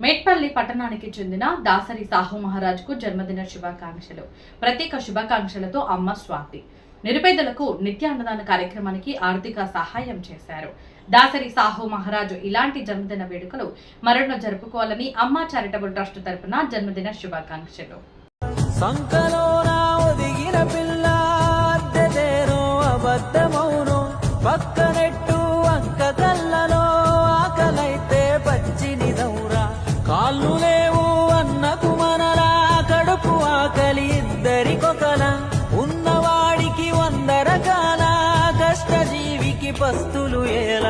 మేట్పల్లి పట్టణానికి చెందిన దాసరి సాహు మహారాజ్కు జన్మదిన శుభాకాంక్షలు. ప్రత్యేక శుభాకాంక్షలతో అమ్మ స్వాతి. నిరుపేదలకు నిత్య అన్నదాన కార్యక్రమానికి ఆర్థిక సహాయం చేశారు. దాసరి సాహు మహారాజు ఇలాంటి జన్మదిన వేడుకలు మరెన్నో జరుపుకోవాలని అమ్మ చారిటబుల్ ట్రస్ట్ తరపున జన్మదిన శుభాకాంక్షలు. పక్కన వందన ఉన్నవాడికి వందరగాన కష్టజీవికి పస్తులు ఎలా